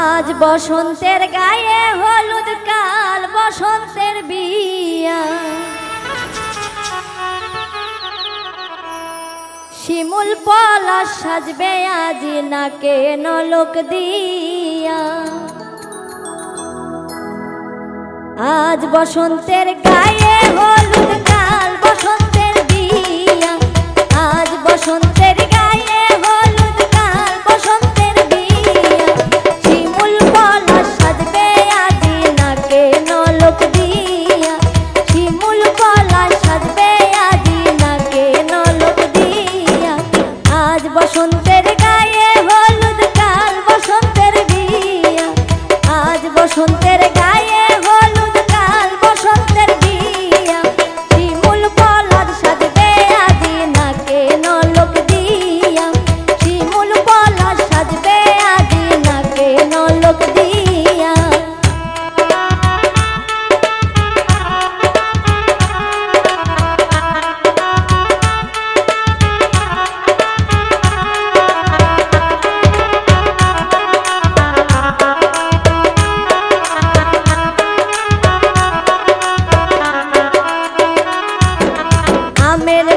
আজ বসন্তের গায়ে হলুদ কাল, বসন্তের বিয়া। শিমুল পলা সাজবে আজ নাকে নলক দিয়া। আজ বসন্তের গায়ে হলুদ কাল, বসন্তের বিয়া। আজ বসন্তের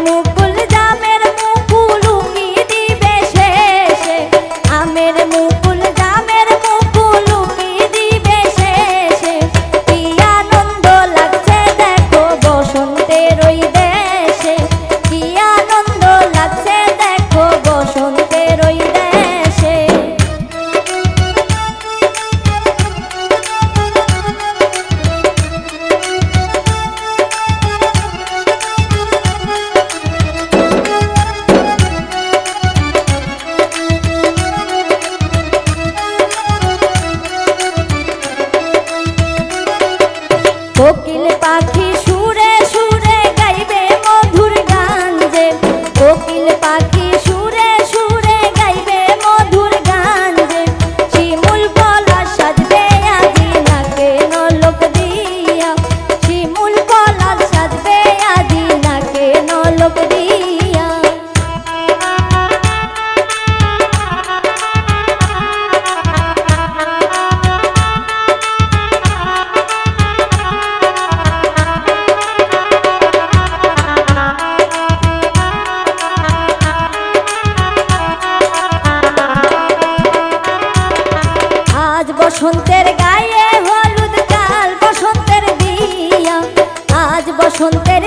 মুখ বসন্তের গায়ে হলুদ কাল বসন্তের দিয়া আজ বসন্তের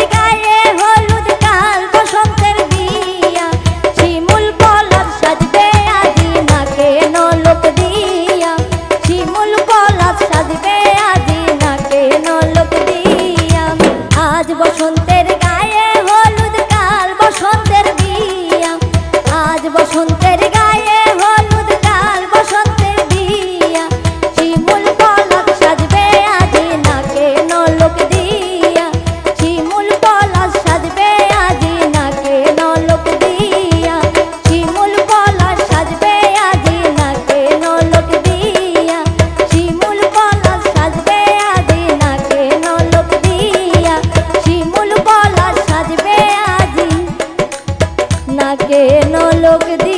পলক দি